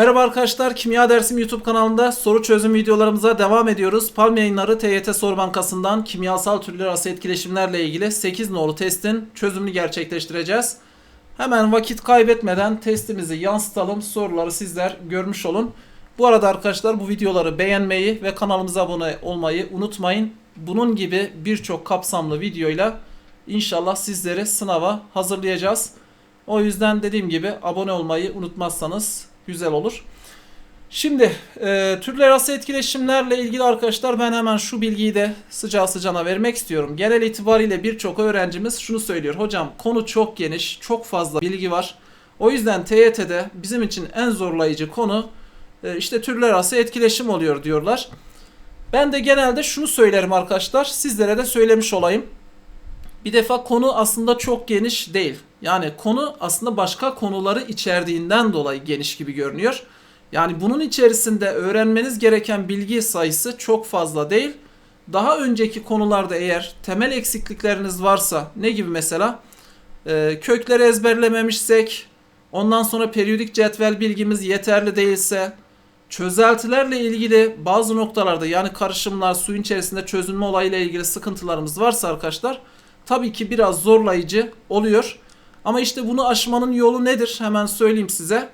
Merhaba arkadaşlar, Kimya Dersim YouTube kanalında soru çözüm videolarımıza devam ediyoruz. Palm yayınları TYT Soru Bankası'ndan kimyasal türler arası etkileşimlerle ilgili 8 nolu testin çözümünü gerçekleştireceğiz. Hemen vakit kaybetmeden testimizi yansıtalım, soruları sizler görmüş olun. Bu arada arkadaşlar bu videoları beğenmeyi ve kanalımıza abone olmayı unutmayın. Bunun gibi birçok kapsamlı videoyla inşallah sizleri sınava hazırlayacağız. O yüzden dediğim gibi abone olmayı unutmazsanız güzel olur. Şimdi e, türler arası etkileşimlerle ilgili arkadaşlar ben hemen şu bilgiyi de sıcağı sıcağına vermek istiyorum. Genel itibariyle birçok öğrencimiz şunu söylüyor. Hocam konu çok geniş, çok fazla bilgi var. O yüzden TYT'de bizim için en zorlayıcı konu e, işte türler arası etkileşim oluyor diyorlar. Ben de genelde şunu söylerim arkadaşlar. Sizlere de söylemiş olayım. Bir defa konu aslında çok geniş değil. Yani konu aslında başka konuları içerdiğinden dolayı geniş gibi görünüyor. Yani bunun içerisinde öğrenmeniz gereken bilgi sayısı çok fazla değil. Daha önceki konularda eğer temel eksiklikleriniz varsa ne gibi mesela? Ee, kökleri ezberlememişsek, ondan sonra periyodik cetvel bilgimiz yeterli değilse, çözeltilerle ilgili bazı noktalarda yani karışımlar suyun içerisinde çözünme olayıyla ilgili sıkıntılarımız varsa arkadaşlar tabii ki biraz zorlayıcı oluyor. Ama işte bunu aşmanın yolu nedir? Hemen söyleyeyim size.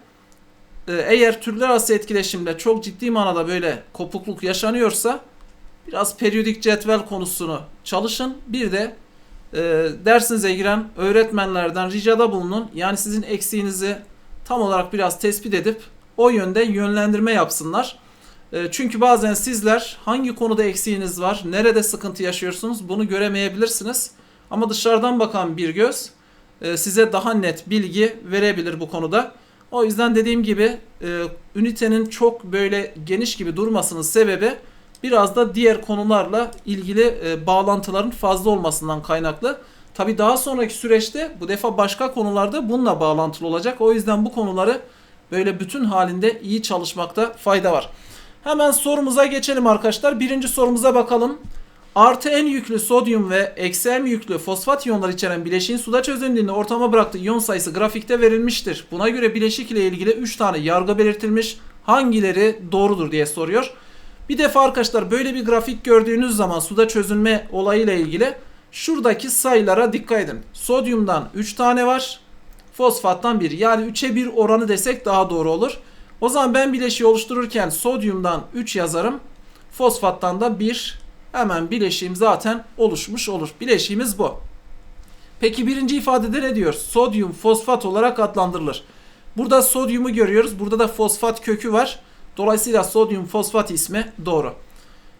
Ee, Eğer türler arası etkileşimde çok ciddi manada böyle kopukluk yaşanıyorsa biraz periyodik cetvel konusunu çalışın. Bir de e, dersinize giren öğretmenlerden ricada bulunun. Yani sizin eksiğinizi tam olarak biraz tespit edip o yönde yönlendirme yapsınlar. E, çünkü bazen sizler hangi konuda eksiğiniz var, nerede sıkıntı yaşıyorsunuz bunu göremeyebilirsiniz. Ama dışarıdan bakan bir göz e, size daha net bilgi verebilir bu konuda. O yüzden dediğim gibi e, ünitenin çok böyle geniş gibi durmasının sebebi biraz da diğer konularla ilgili e, bağlantıların fazla olmasından kaynaklı. Tabi daha sonraki süreçte bu defa başka konularda bununla bağlantılı olacak. O yüzden bu konuları böyle bütün halinde iyi çalışmakta fayda var. Hemen sorumuza geçelim arkadaşlar. Birinci sorumuza bakalım. Artı N yüklü sodyum ve eksi M yüklü fosfat iyonlar içeren bileşiğin suda çözüldüğünde ortama bıraktığı iyon sayısı grafikte verilmiştir. Buna göre bileşik ile ilgili 3 tane yargı belirtilmiş. Hangileri doğrudur diye soruyor. Bir defa arkadaşlar böyle bir grafik gördüğünüz zaman suda çözünme olayıyla ilgili şuradaki sayılara dikkat edin. Sodyumdan 3 tane var. Fosfattan 1. Yani 3'e 1 oranı desek daha doğru olur. O zaman ben bileşiği oluştururken sodyumdan 3 yazarım. Fosfattan da 1 hemen bileşiğim zaten oluşmuş olur. Bileşiğimiz bu. Peki birinci ifadede ne diyor? Sodyum fosfat olarak adlandırılır. Burada sodyumu görüyoruz. Burada da fosfat kökü var. Dolayısıyla sodyum fosfat ismi doğru.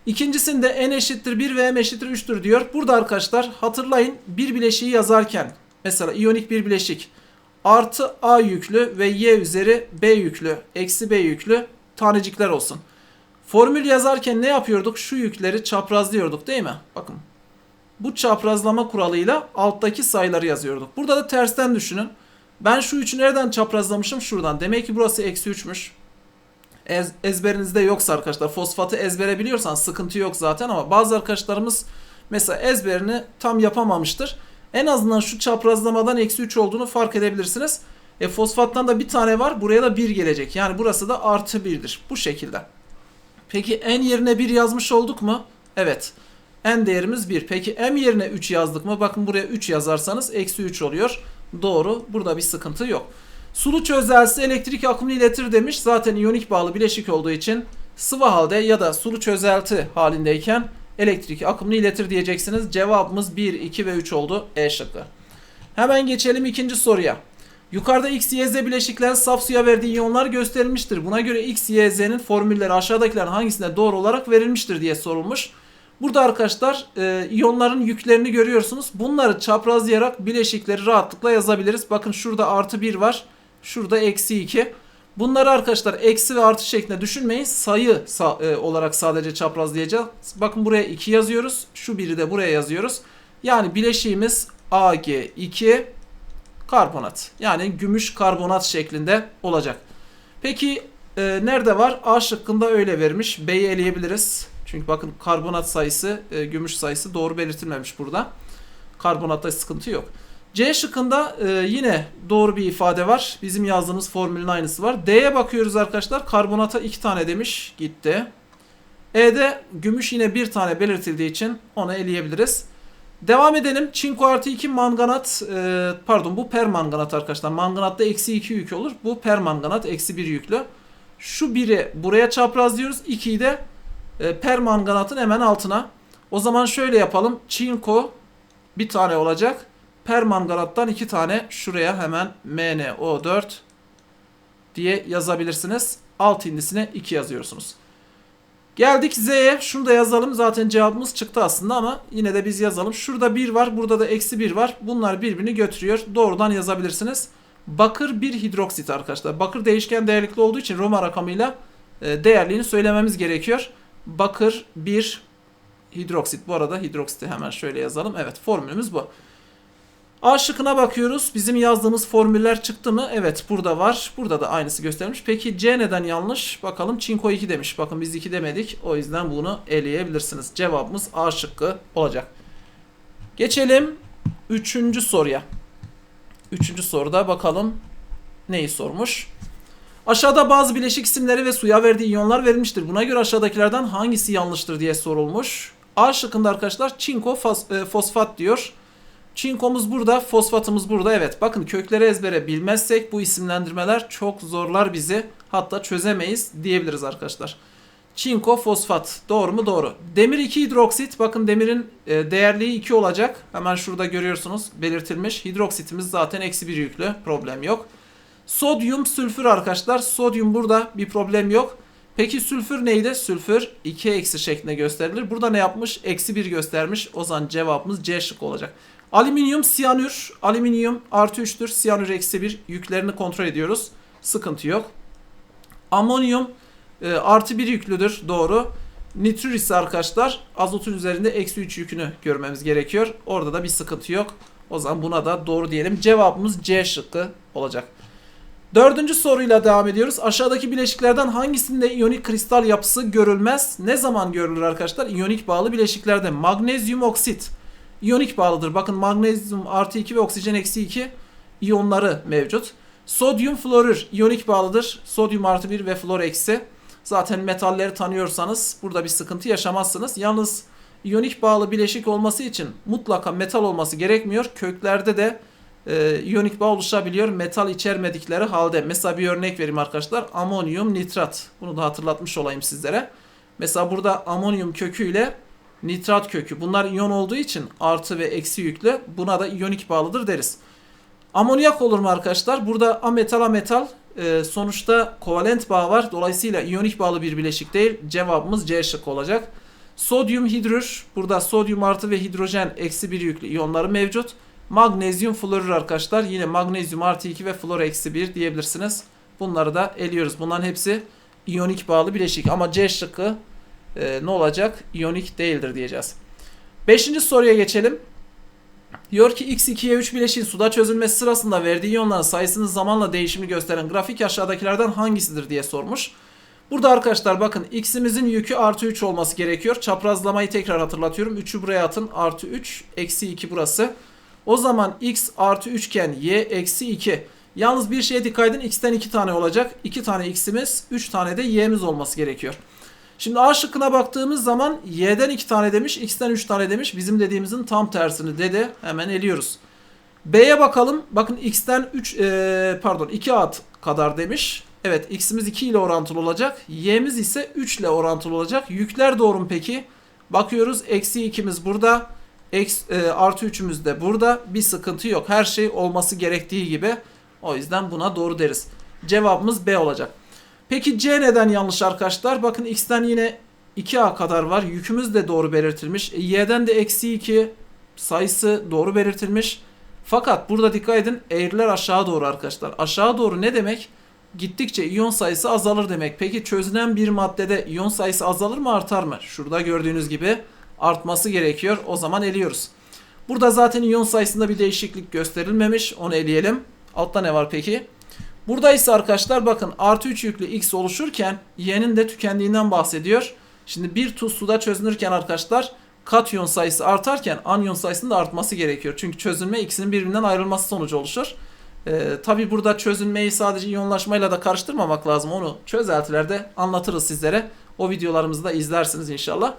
İkincisinde n eşittir 1 ve m eşittir 3'tür diyor. Burada arkadaşlar hatırlayın bir bileşiği yazarken mesela iyonik bir bileşik artı a yüklü ve y üzeri b yüklü eksi b yüklü tanecikler olsun. Formül yazarken ne yapıyorduk? Şu yükleri çaprazlıyorduk değil mi? Bakın. Bu çaprazlama kuralıyla alttaki sayıları yazıyorduk. Burada da tersten düşünün. Ben şu 3'ü nereden çaprazlamışım? Şuradan. Demek ki burası eksi 3'müş. Ez, ezberinizde yoksa arkadaşlar fosfatı ezbere biliyorsan sıkıntı yok zaten ama bazı arkadaşlarımız mesela ezberini tam yapamamıştır. En azından şu çaprazlamadan eksi 3 olduğunu fark edebilirsiniz. E fosfattan da bir tane var. Buraya da 1 gelecek. Yani burası da artı 1'dir. Bu şekilde. Peki n yerine 1 yazmış olduk mu? Evet. n değerimiz 1. Peki m yerine 3 yazdık mı? Bakın buraya 3 yazarsanız eksi 3 oluyor. Doğru. Burada bir sıkıntı yok. Sulu çözeltisi elektrik akımını iletir demiş. Zaten iyonik bağlı bileşik olduğu için sıvı halde ya da sulu çözelti halindeyken elektrik akımını iletir diyeceksiniz. Cevabımız 1, 2 ve 3 oldu. E şıkkı. Hemen geçelim ikinci soruya. Yukarıda X, Y, Z bileşiklerin saf suya verdiği iyonlar gösterilmiştir. Buna göre X, Y, Z'nin formülleri aşağıdakilerin hangisine doğru olarak verilmiştir diye sorulmuş. Burada arkadaşlar e, iyonların yüklerini görüyorsunuz. Bunları çaprazlayarak bileşikleri rahatlıkla yazabiliriz. Bakın şurada artı 1 var. Şurada eksi 2. Bunları arkadaşlar eksi ve artı şeklinde düşünmeyin. Sayı sa e, olarak sadece çaprazlayacağız. Bakın buraya 2 yazıyoruz. Şu biri de buraya yazıyoruz. Yani bileşiğimiz Ag2 karbonat. Yani gümüş karbonat şeklinde olacak. Peki e, nerede var? A şıkkında öyle vermiş. B'yi eleyebiliriz. Çünkü bakın karbonat sayısı, e, gümüş sayısı doğru belirtilmemiş burada. Karbonatta sıkıntı yok. C şıkkında e, yine doğru bir ifade var. Bizim yazdığımız formülün aynısı var. D'ye bakıyoruz arkadaşlar. Karbonata 2 tane demiş. Gitti. E'de gümüş yine bir tane belirtildiği için onu eleyebiliriz. Devam edelim. Çinko artı 2 manganat e, pardon bu permanganat arkadaşlar. Manganatta eksi 2 yük olur. Bu permanganat eksi 1 yüklü. Şu biri buraya çapraz diyoruz. 2'yi de e, permanganatın hemen altına. O zaman şöyle yapalım. Çinko bir tane olacak. Permanganattan iki tane şuraya hemen MnO4 diye yazabilirsiniz. Alt indisine 2 yazıyorsunuz. Geldik Z'ye. Şunu da yazalım. Zaten cevabımız çıktı aslında ama yine de biz yazalım. Şurada 1 var. Burada da eksi 1 var. Bunlar birbirini götürüyor. Doğrudan yazabilirsiniz. Bakır 1 hidroksit arkadaşlar. Bakır değişken değerlikli olduğu için Roma rakamıyla e, değerliğini söylememiz gerekiyor. Bakır 1 hidroksit. Bu arada hidroksiti hemen şöyle yazalım. Evet formülümüz bu. A şıkkına bakıyoruz. Bizim yazdığımız formüller çıktı mı? Evet burada var. Burada da aynısı göstermiş. Peki C neden yanlış? Bakalım çinko 2 demiş. Bakın biz 2 demedik. O yüzden bunu eleyebilirsiniz. Cevabımız A şıkkı olacak. Geçelim 3. soruya. 3. soruda bakalım neyi sormuş? Aşağıda bazı bileşik isimleri ve suya verdiği iyonlar verilmiştir. Buna göre aşağıdakilerden hangisi yanlıştır diye sorulmuş. A şıkkında arkadaşlar çinko e, fosfat diyor. Çinkomuz burada, fosfatımız burada. Evet bakın kökleri ezbere bilmezsek bu isimlendirmeler çok zorlar bizi. Hatta çözemeyiz diyebiliriz arkadaşlar. Çinko fosfat. Doğru mu? Doğru. Demir 2 hidroksit. Bakın demirin e, değerliği 2 olacak. Hemen şurada görüyorsunuz belirtilmiş. Hidroksitimiz zaten eksi 1 yüklü. Problem yok. Sodyum, sülfür arkadaşlar. Sodyum burada bir problem yok. Peki sülfür neydi? Sülfür 2 eksi şeklinde gösterilir. Burada ne yapmış? Eksi 1 göstermiş. O zaman cevabımız C şık olacak. Alüminyum, siyanür. Alüminyum artı 3'tür. Siyanür eksi 1. Yüklerini kontrol ediyoruz. Sıkıntı yok. Amonyum e, artı 1 yüklüdür. Doğru. Nitrür ise arkadaşlar azotun üzerinde eksi 3 yükünü görmemiz gerekiyor. Orada da bir sıkıntı yok. O zaman buna da doğru diyelim. Cevabımız C şıkkı olacak. Dördüncü soruyla devam ediyoruz. Aşağıdaki bileşiklerden hangisinde iyonik kristal yapısı görülmez? Ne zaman görülür arkadaşlar? İyonik bağlı bileşiklerde magnezyum oksit iyonik bağlıdır. Bakın magnezyum artı 2 ve oksijen eksi 2 iyonları mevcut. Sodyum florür iyonik bağlıdır. Sodyum artı 1 ve flor eksi. Zaten metalleri tanıyorsanız burada bir sıkıntı yaşamazsınız. Yalnız iyonik bağlı bileşik olması için mutlaka metal olması gerekmiyor. Köklerde de e, iyonik bağ oluşabiliyor metal içermedikleri halde. Mesela bir örnek vereyim arkadaşlar. Amonyum nitrat. Bunu da hatırlatmış olayım sizlere. Mesela burada amonyum köküyle nitrat kökü. Bunlar iyon olduğu için artı ve eksi yüklü. Buna da iyonik bağlıdır deriz. Amonyak olur mu arkadaşlar? Burada ametal ametal e, sonuçta kovalent bağ var. Dolayısıyla iyonik bağlı bir bileşik değil. Cevabımız C şıkkı olacak. Sodyum hidrür. Burada sodyum artı ve hidrojen eksi bir yüklü iyonları mevcut. Magnezyum florür arkadaşlar. Yine magnezyum artı 2 ve flor eksi 1 diyebilirsiniz. Bunları da eliyoruz. Bunların hepsi iyonik bağlı bileşik. Ama C şıkkı e, ne olacak? İyonik değildir diyeceğiz. Beşinci soruya geçelim. Diyor ki X2'ye 3 bileşiğin suda çözülmesi sırasında verdiği iyonların sayısının zamanla değişimini gösteren grafik aşağıdakilerden hangisidir diye sormuş. Burada arkadaşlar bakın x'imizin yükü artı 3 olması gerekiyor. Çaprazlamayı tekrar hatırlatıyorum. 3'ü buraya atın. Artı 3 eksi 2 burası. O zaman x artı 3 iken y eksi 2. Yalnız bir şeye dikkat edin. x'ten 2 tane olacak. 2 tane x'imiz 3 tane de y'miz olması gerekiyor. Şimdi A şıkkına baktığımız zaman y'den 2 tane demiş, x'ten 3 tane demiş. Bizim dediğimizin tam tersini dedi. Hemen eliyoruz. B'ye bakalım. Bakın x'ten 3 e, pardon 2 at kadar demiş. Evet x'imiz 2 ile orantılı olacak. Y'miz ise 3 ile orantılı olacak. Yükler doğru mu peki? Bakıyoruz eksi 2'miz burada. Eks, e, artı 3'ümüz de burada. Bir sıkıntı yok. Her şey olması gerektiği gibi. O yüzden buna doğru deriz. Cevabımız B olacak. Peki C neden yanlış arkadaşlar? Bakın x'ten yine 2a kadar var. Yükümüz de doğru belirtilmiş. E, y'den de eksi 2 sayısı doğru belirtilmiş. Fakat burada dikkat edin eğriler aşağı doğru arkadaşlar. Aşağı doğru ne demek? Gittikçe iyon sayısı azalır demek. Peki çözünen bir maddede iyon sayısı azalır mı artar mı? Şurada gördüğünüz gibi artması gerekiyor. O zaman eliyoruz. Burada zaten iyon sayısında bir değişiklik gösterilmemiş. Onu eleyelim. Altta ne var peki? Burada ise arkadaşlar bakın artı 3 yüklü x oluşurken y'nin de tükendiğinden bahsediyor. Şimdi bir tuz suda çözünürken arkadaşlar katyon sayısı artarken anyon sayısının da artması gerekiyor. Çünkü çözünme ikisinin birbirinden ayrılması sonucu oluşur. Ee, Tabi burada çözünmeyi sadece iyonlaşmayla da karıştırmamak lazım. Onu çözeltilerde anlatırız sizlere. O videolarımızı da izlersiniz inşallah.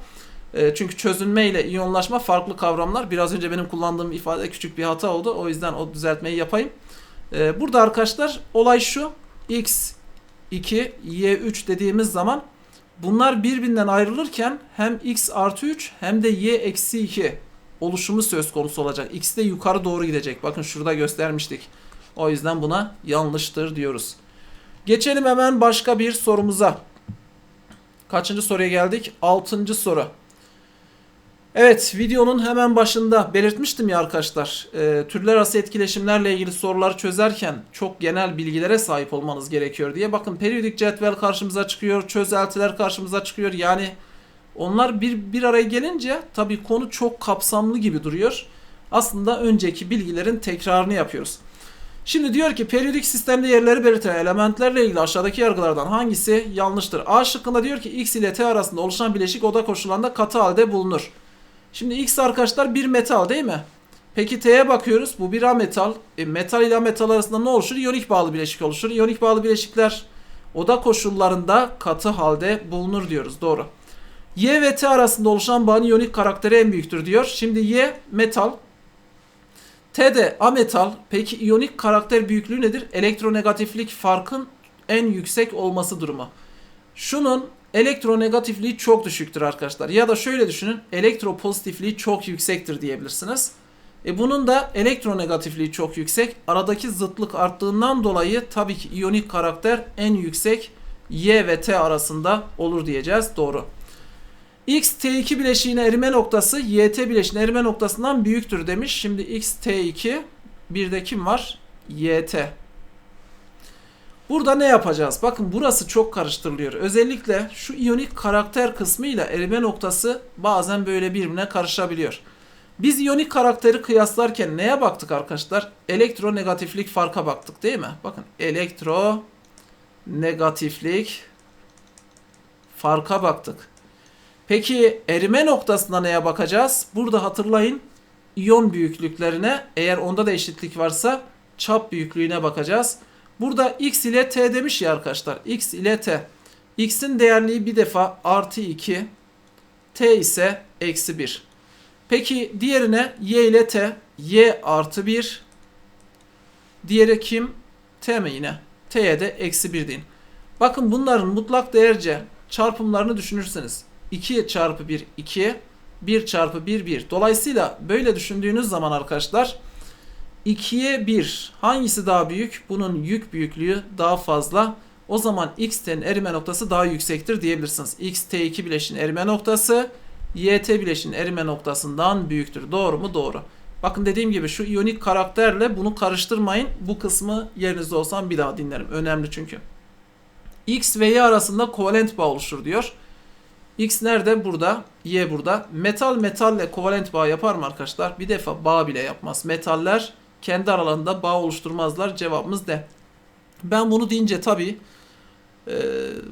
Ee, çünkü çözünme ile iyonlaşma farklı kavramlar. Biraz önce benim kullandığım ifade küçük bir hata oldu. O yüzden o düzeltmeyi yapayım. Ee, burada arkadaşlar olay şu. X 2, Y 3 dediğimiz zaman bunlar birbirinden ayrılırken hem X artı 3 hem de Y eksi 2 oluşumu söz konusu olacak. X de yukarı doğru gidecek. Bakın şurada göstermiştik. O yüzden buna yanlıştır diyoruz. Geçelim hemen başka bir sorumuza. Kaçıncı soruya geldik? Altıncı soru. Evet videonun hemen başında belirtmiştim ya arkadaşlar. E, türler arası etkileşimlerle ilgili soruları çözerken çok genel bilgilere sahip olmanız gerekiyor diye. Bakın periyodik cetvel karşımıza çıkıyor, çözeltiler karşımıza çıkıyor. Yani onlar bir, bir araya gelince tabii konu çok kapsamlı gibi duruyor. Aslında önceki bilgilerin tekrarını yapıyoruz. Şimdi diyor ki periyodik sistemde yerleri belirten elementlerle ilgili aşağıdaki yargılardan hangisi yanlıştır? A şıkkında diyor ki X ile T arasında oluşan bileşik oda koşullarında katı halde bulunur. Şimdi X arkadaşlar bir metal değil mi? Peki T'ye bakıyoruz. Bu bir ametal. E, metal ile metal arasında ne oluşur? İyonik bağlı bileşik oluşur. İyonik bağlı bileşikler oda koşullarında katı halde bulunur diyoruz. Doğru. Y ve T arasında oluşan bağın iyonik karakteri en büyüktür diyor. Şimdi Y metal. T de ametal. Peki iyonik karakter büyüklüğü nedir? Elektronegatiflik farkın en yüksek olması durumu. Şunun elektronegatifliği çok düşüktür arkadaşlar. Ya da şöyle düşünün. Elektropozitifliği çok yüksektir diyebilirsiniz. E bunun da elektronegatifliği çok yüksek. Aradaki zıtlık arttığından dolayı tabii ki iyonik karakter en yüksek Y ve T arasında olur diyeceğiz. Doğru. X T2 bileşiğine erime noktası YT bileşiğine erime noktasından büyüktür demiş. Şimdi X T2 bir de kim var? YT. Burada ne yapacağız? Bakın burası çok karıştırılıyor. Özellikle şu iyonik karakter kısmıyla erime noktası bazen böyle birbirine karışabiliyor. Biz iyonik karakteri kıyaslarken neye baktık arkadaşlar? Elektronegatiflik farka baktık değil mi? Bakın elektro negatiflik farka baktık. Peki erime noktasında neye bakacağız? Burada hatırlayın iyon büyüklüklerine eğer onda da eşitlik varsa çap büyüklüğüne bakacağız. Burada x ile t demiş ya arkadaşlar. x ile t. x'in değerliği bir defa artı 2. t ise eksi 1. Peki diğerine y ile t. y artı 1. Diğeri kim? t mi yine? t'ye de eksi 1 deyin. Bakın bunların mutlak değerce çarpımlarını düşünürseniz 2 çarpı 1 2 1 çarpı 1 1. Dolayısıyla böyle düşündüğünüz zaman arkadaşlar 2'ye 1 hangisi daha büyük? Bunun yük büyüklüğü daha fazla. O zaman x'ten erime noktası daha yüksektir diyebilirsiniz. x t2 bileşin erime noktası yt bileşin erime noktasından büyüktür. Doğru mu? Doğru. Bakın dediğim gibi şu iyonik karakterle bunu karıştırmayın. Bu kısmı yerinizde olsam bir daha dinlerim. Önemli çünkü. X ve Y arasında kovalent bağ oluşur diyor. X nerede? Burada. Y burada. Metal metalle kovalent bağ yapar mı arkadaşlar? Bir defa bağ bile yapmaz. Metaller kendi aralarında bağ oluşturmazlar. Cevabımız de. Ben bunu deyince tabii e,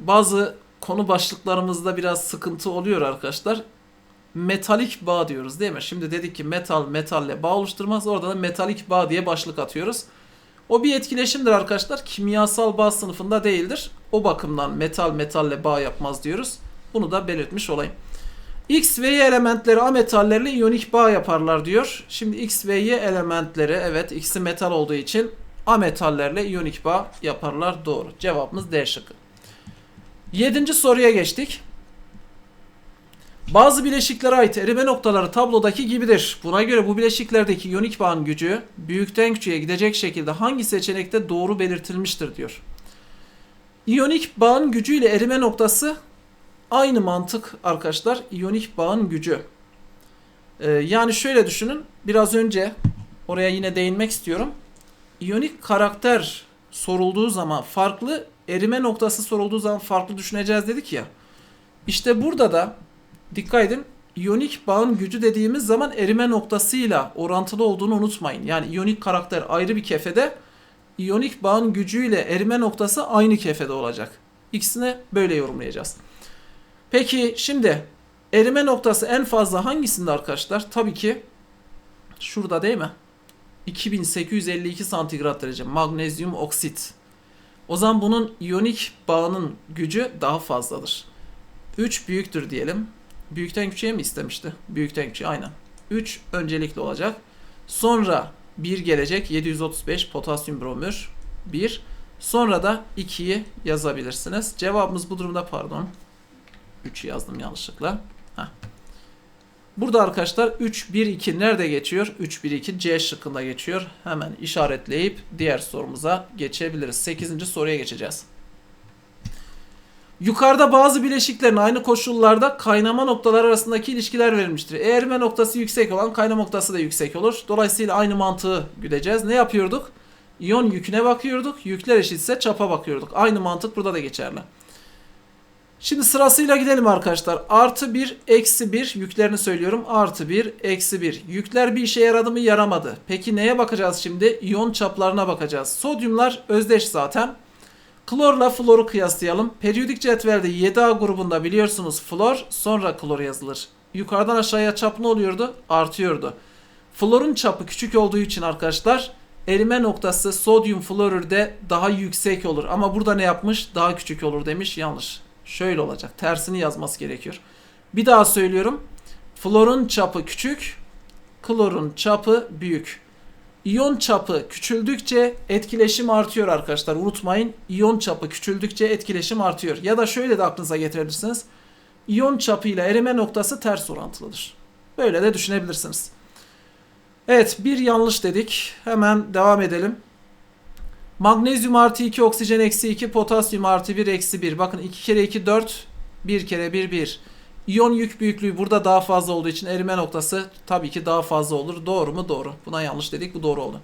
bazı konu başlıklarımızda biraz sıkıntı oluyor arkadaşlar. Metalik bağ diyoruz değil mi? Şimdi dedik ki metal metalle bağ oluşturmaz. Orada da metalik bağ diye başlık atıyoruz. O bir etkileşimdir arkadaşlar. Kimyasal bağ sınıfında değildir. O bakımdan metal metalle bağ yapmaz diyoruz. Bunu da belirtmiş olayım. X ve Y elementleri ametallerle iyonik bağ yaparlar diyor. Şimdi X ve Y elementleri evet X'i metal olduğu için ametallerle iyonik bağ yaparlar. Doğru. Cevabımız D şıkkı. Yedinci soruya geçtik. Bazı bileşiklere ait erime noktaları tablodaki gibidir. Buna göre bu bileşiklerdeki iyonik bağın gücü büyükten küçüğe gidecek şekilde hangi seçenekte doğru belirtilmiştir diyor. İyonik bağın gücüyle erime noktası aynı mantık arkadaşlar. İyonik bağın gücü. Ee, yani şöyle düşünün. Biraz önce oraya yine değinmek istiyorum. İyonik karakter sorulduğu zaman farklı, erime noktası sorulduğu zaman farklı düşüneceğiz dedik ya. İşte burada da dikkat edin. İyonik bağın gücü dediğimiz zaman erime noktasıyla orantılı olduğunu unutmayın. Yani iyonik karakter ayrı bir kefede, iyonik bağın gücüyle erime noktası aynı kefede olacak. İkisini böyle yorumlayacağız. Peki şimdi Erime noktası en fazla hangisinde arkadaşlar? Tabii ki şurada değil mi? 2852 santigrat derece magnezyum oksit. O zaman bunun iyonik bağının gücü daha fazladır. 3 büyüktür diyelim. Büyükten küçüğe mi istemişti? Büyükten küçüğe aynen. 3 öncelikli olacak. Sonra 1 gelecek 735 potasyum bromür 1. Sonra da 2'yi yazabilirsiniz. Cevabımız bu durumda pardon. 3'ü yazdım yanlışlıkla. Heh. Burada arkadaşlar 3 1 2 nerede geçiyor? 3 1 2 C şıkkında geçiyor. Hemen işaretleyip diğer sorumuza geçebiliriz. 8. soruya geçeceğiz. Yukarıda bazı bileşiklerin aynı koşullarda kaynama noktaları arasındaki ilişkiler verilmiştir. Eğrime noktası yüksek olan kaynama noktası da yüksek olur. Dolayısıyla aynı mantığı güdeceğiz. Ne yapıyorduk? İyon yüküne bakıyorduk. Yükler eşitse çapa bakıyorduk. Aynı mantık burada da geçerli. Şimdi sırasıyla gidelim arkadaşlar. Artı 1, eksi 1 yüklerini söylüyorum. Artı 1, eksi 1. Yükler bir işe yaradı mı yaramadı. Peki neye bakacağız şimdi? İyon çaplarına bakacağız. Sodyumlar özdeş zaten. Klorla floru kıyaslayalım. Periyodik cetvelde 7A grubunda biliyorsunuz flor sonra klor yazılır. Yukarıdan aşağıya çap ne oluyordu? Artıyordu. Florun çapı küçük olduğu için arkadaşlar erime noktası sodyum florürde daha yüksek olur. Ama burada ne yapmış? Daha küçük olur demiş. Yanlış. Şöyle olacak. Tersini yazması gerekiyor. Bir daha söylüyorum. Florun çapı küçük, klorun çapı büyük. İyon çapı küçüldükçe etkileşim artıyor arkadaşlar. Unutmayın iyon çapı küçüldükçe etkileşim artıyor. Ya da şöyle de aklınıza getirebilirsiniz. İyon çapı ile erime noktası ters orantılıdır. Böyle de düşünebilirsiniz. Evet bir yanlış dedik. Hemen devam edelim. Magnezyum artı 2, oksijen eksi 2, potasyum artı 1, eksi 1. Bakın 2 kere 2, 4, 1 kere 1, 1. İyon yük büyüklüğü burada daha fazla olduğu için erime noktası tabii ki daha fazla olur. Doğru mu? Doğru. Buna yanlış dedik. Bu doğru oldu.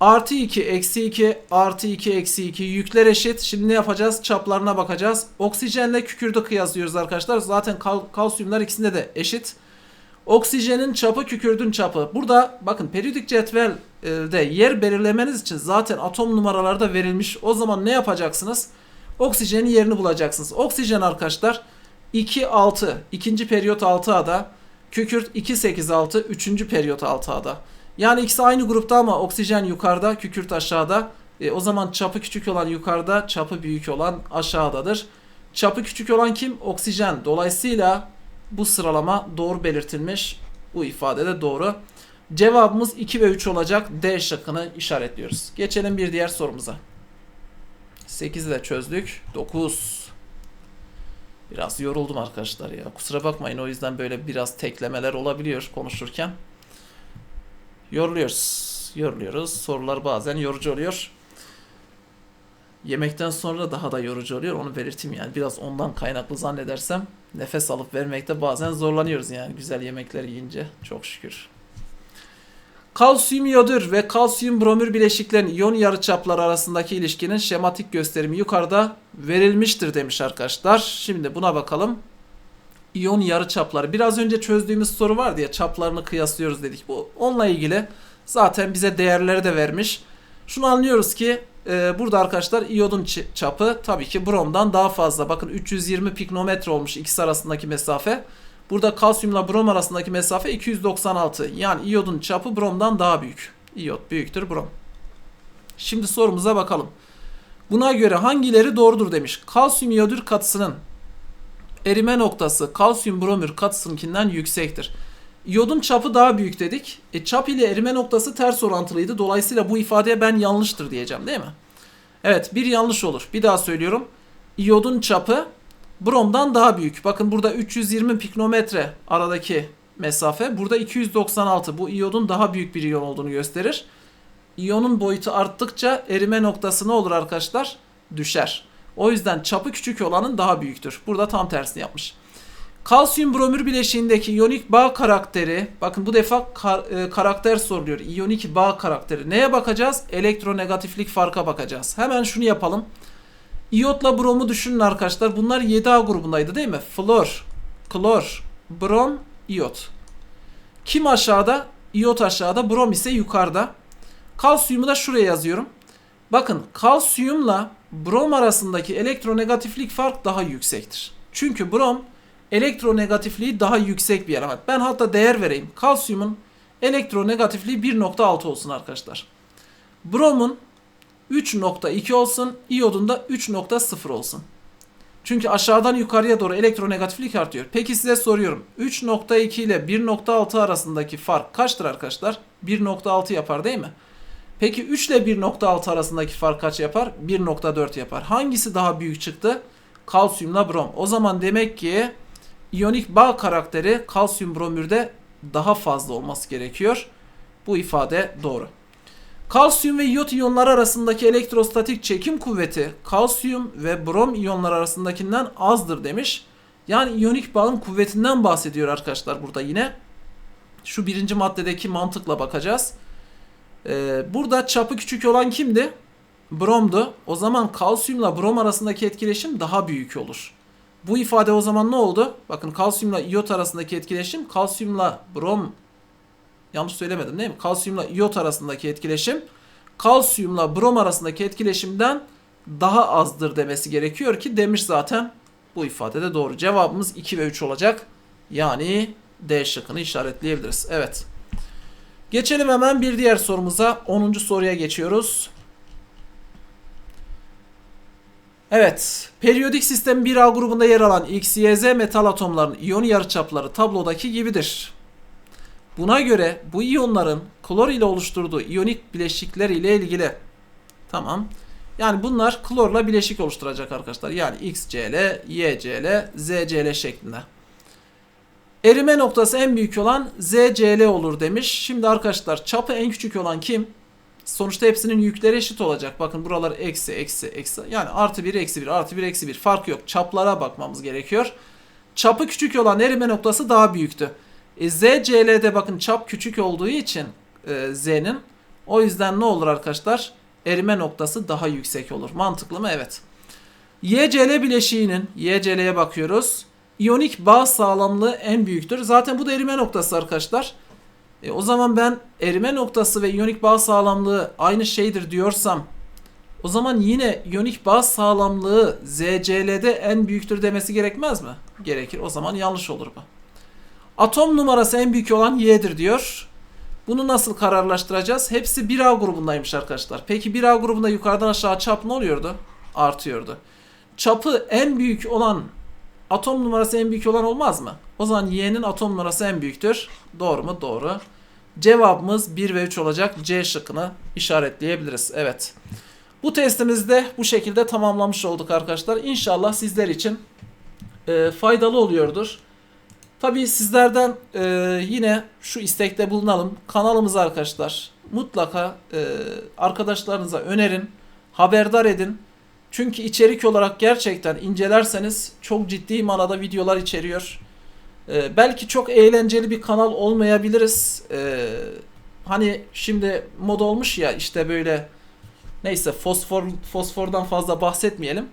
Artı 2, eksi 2, artı 2, eksi 2. Yükler eşit. Şimdi ne yapacağız? Çaplarına bakacağız. Oksijenle kükürdü kıyaslıyoruz arkadaşlar. Zaten kal kalsiyumlar ikisinde de eşit. Oksijenin çapı kükürdün çapı. Burada bakın periyodik cetvelde yer belirlemeniz için zaten atom numaraları da verilmiş. O zaman ne yapacaksınız? Oksijenin yerini bulacaksınız. Oksijen arkadaşlar 2 6 ikinci periyot 6A'da. Kükürt 2 8 6 üçüncü periyot 6A'da. Yani ikisi aynı grupta ama oksijen yukarıda, kükürt aşağıda. E, o zaman çapı küçük olan yukarıda, çapı büyük olan aşağıdadır. Çapı küçük olan kim? Oksijen. Dolayısıyla bu sıralama doğru belirtilmiş. Bu ifade de doğru. Cevabımız 2 ve 3 olacak. D şıkkını işaretliyoruz. Geçelim bir diğer sorumuza. 8'i de çözdük. 9. Biraz yoruldum arkadaşlar ya. Kusura bakmayın o yüzden böyle biraz teklemeler olabiliyor konuşurken. Yoruluyoruz. Yoruluyoruz. Sorular bazen yorucu oluyor. Yemekten sonra daha da yorucu oluyor. Onu belirteyim yani. Biraz ondan kaynaklı zannedersem nefes alıp vermekte bazen zorlanıyoruz yani güzel yemekler yiyince. Çok şükür. Kalsiyum iyodür ve kalsiyum bromür bileşiklerin iyon yarıçapları arasındaki ilişkinin şematik gösterimi yukarıda verilmiştir demiş arkadaşlar. Şimdi buna bakalım. İyon yarıçapları. Biraz önce çözdüğümüz soru vardı ya çaplarını kıyaslıyoruz dedik. Bu onunla ilgili zaten bize değerleri de vermiş. Şunu anlıyoruz ki e, burada arkadaşlar iyodun çapı tabii ki bromdan daha fazla. Bakın 320 piknometre olmuş ikisi arasındaki mesafe. Burada kalsiyumla brom arasındaki mesafe 296. Yani iyodun çapı bromdan daha büyük. İyot büyüktür brom. Şimdi sorumuza bakalım. Buna göre hangileri doğrudur demiş. Kalsiyum iyodür katısının erime noktası kalsiyum bromür katısınınkinden yüksektir. İyodun çapı daha büyük dedik. E, çap ile erime noktası ters orantılıydı. Dolayısıyla bu ifadeye ben yanlıştır diyeceğim değil mi? Evet bir yanlış olur. Bir daha söylüyorum. İyodun çapı bromdan daha büyük. Bakın burada 320 piknometre aradaki mesafe. Burada 296. Bu iyodun daha büyük bir iyon olduğunu gösterir. İyonun boyutu arttıkça erime noktası ne olur arkadaşlar? Düşer. O yüzden çapı küçük olanın daha büyüktür. Burada tam tersini yapmış. Kalsiyum bromür bileşiğindeki iyonik bağ karakteri, bakın bu defa kar, e, karakter soruluyor. İyonik bağ karakteri. Neye bakacağız? Elektronegatiflik farka bakacağız. Hemen şunu yapalım. İyotla bromu düşünün arkadaşlar. Bunlar 7A grubundaydı değil mi? Flor, klor, brom, iyot. Kim aşağıda? İyot aşağıda, brom ise yukarıda. Kalsiyumu da şuraya yazıyorum. Bakın kalsiyumla brom arasındaki elektronegatiflik fark daha yüksektir. Çünkü brom elektronegatifliği daha yüksek bir element. Ben hatta değer vereyim. Kalsiyumun elektronegatifliği 1.6 olsun arkadaşlar. Bromun 3.2 olsun, iyodun da 3.0 olsun. Çünkü aşağıdan yukarıya doğru elektronegatiflik artıyor. Peki size soruyorum. 3.2 ile 1.6 arasındaki fark kaçtır arkadaşlar? 1.6 yapar değil mi? Peki 3 ile 1.6 arasındaki fark kaç yapar? 1.4 yapar. Hangisi daha büyük çıktı? Kalsiyumla brom. O zaman demek ki iyonik bağ karakteri kalsiyum bromürde daha fazla olması gerekiyor. Bu ifade doğru. Kalsiyum ve iyot iyonlar arasındaki elektrostatik çekim kuvveti kalsiyum ve brom iyonlar arasındakinden azdır demiş. Yani iyonik bağın kuvvetinden bahsediyor arkadaşlar burada yine. Şu birinci maddedeki mantıkla bakacağız. Ee, burada çapı küçük olan kimdi? Bromdu. O zaman kalsiyumla brom arasındaki etkileşim daha büyük olur. Bu ifade o zaman ne oldu? Bakın kalsiyumla iyot arasındaki etkileşim kalsiyumla brom yanlış söylemedim değil mi? Kalsiyumla iyot arasındaki etkileşim kalsiyumla brom arasındaki etkileşimden daha azdır demesi gerekiyor ki demiş zaten bu ifadede doğru. Cevabımız 2 ve 3 olacak. Yani D şıkkını işaretleyebiliriz. Evet. Geçelim hemen bir diğer sorumuza. 10. soruya geçiyoruz. Evet. Periyodik sistem 1A grubunda yer alan X, Y, Z metal atomlarının iyon yarıçapları tablodaki gibidir. Buna göre bu iyonların klor ile oluşturduğu iyonik bileşikler ile ilgili tamam. Yani bunlar klorla bileşik oluşturacak arkadaşlar. Yani XCl, YCl, ZCl şeklinde. Erime noktası en büyük olan ZCl olur demiş. Şimdi arkadaşlar çapı en küçük olan kim? Sonuçta hepsinin yükleri eşit olacak. Bakın buralar eksi, eksi, eksi. Yani artı 1, eksi 1, artı 1, eksi 1. Fark yok. Çaplara bakmamız gerekiyor. Çapı küçük olan erime noktası daha büyüktü. E, ZCL'de bakın çap küçük olduğu için e, Z'nin o yüzden ne olur arkadaşlar? Erime noktası daha yüksek olur. Mantıklı mı? Evet. YCl bileşiğinin YCl'ye bakıyoruz. İyonik bağ sağlamlığı en büyüktür. Zaten bu da erime noktası arkadaşlar. E, o zaman ben erime noktası ve iyonik bağ sağlamlığı aynı şeydir diyorsam o zaman yine iyonik bağ sağlamlığı ZCl'de en büyüktür demesi gerekmez mi? Gerekir. O zaman yanlış olur bu. Atom numarası en büyük olan Y'dir diyor. Bunu nasıl kararlaştıracağız? Hepsi 1A grubundaymış arkadaşlar. Peki 1A grubunda yukarıdan aşağı çap ne oluyordu? Artıyordu. Çapı en büyük olan atom numarası en büyük olan olmaz mı? O zaman Y'nin atom numarası en büyüktür. Doğru mu? Doğru. Cevabımız 1 ve 3 olacak. C şıkkını işaretleyebiliriz. Evet. Bu testimizde bu şekilde tamamlamış olduk arkadaşlar. İnşallah sizler için e, faydalı oluyordur. Tabii sizlerden e, yine şu istekte bulunalım. Kanalımıza arkadaşlar mutlaka e, arkadaşlarınıza önerin, haberdar edin. Çünkü içerik olarak gerçekten incelerseniz çok ciddi manada videolar içeriyor. E, belki çok eğlenceli bir kanal olmayabiliriz. E, hani şimdi mod olmuş ya işte böyle neyse fosfor fosfordan fazla bahsetmeyelim.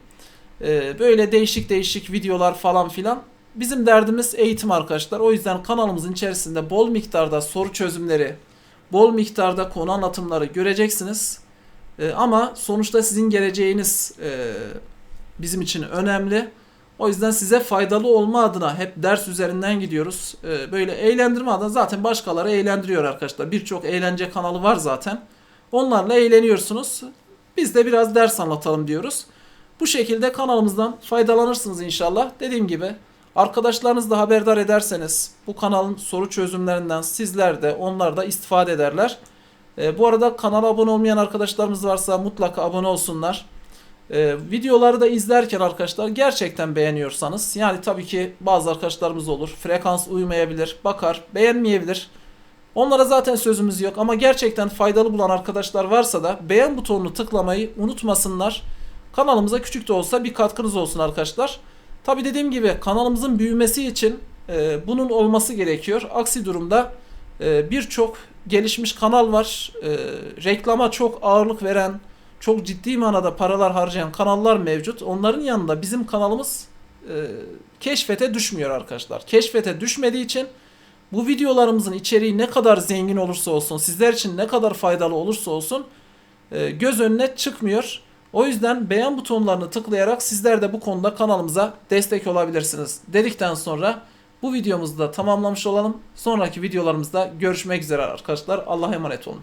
E, böyle değişik değişik videolar falan filan Bizim derdimiz eğitim arkadaşlar. O yüzden kanalımızın içerisinde bol miktarda soru çözümleri, bol miktarda konu anlatımları göreceksiniz. Ee, ama sonuçta sizin geleceğiniz e, bizim için önemli. O yüzden size faydalı olma adına hep ders üzerinden gidiyoruz. Ee, böyle eğlendirme adına zaten başkaları eğlendiriyor arkadaşlar. Birçok eğlence kanalı var zaten. Onlarla eğleniyorsunuz. Biz de biraz ders anlatalım diyoruz. Bu şekilde kanalımızdan faydalanırsınız inşallah. Dediğim gibi Arkadaşlarınızla haberdar ederseniz bu kanalın soru çözümlerinden sizler de onlar da istifade ederler. E, bu arada kanala abone olmayan arkadaşlarımız varsa mutlaka abone olsunlar. E, videoları da izlerken arkadaşlar gerçekten beğeniyorsanız yani tabii ki bazı arkadaşlarımız olur. Frekans uymayabilir, bakar, beğenmeyebilir. Onlara zaten sözümüz yok ama gerçekten faydalı bulan arkadaşlar varsa da beğen butonunu tıklamayı unutmasınlar. Kanalımıza küçük de olsa bir katkınız olsun arkadaşlar. Tabi dediğim gibi kanalımızın büyümesi için e, bunun olması gerekiyor. Aksi durumda e, birçok gelişmiş kanal var. E, reklama çok ağırlık veren, çok ciddi manada paralar harcayan kanallar mevcut. Onların yanında bizim kanalımız e, keşfete düşmüyor arkadaşlar. Keşfete düşmediği için bu videolarımızın içeriği ne kadar zengin olursa olsun, sizler için ne kadar faydalı olursa olsun e, göz önüne çıkmıyor. O yüzden beğen butonlarını tıklayarak sizler de bu konuda kanalımıza destek olabilirsiniz. Dedikten sonra bu videomuzu da tamamlamış olalım. Sonraki videolarımızda görüşmek üzere arkadaşlar. Allah'a emanet olun.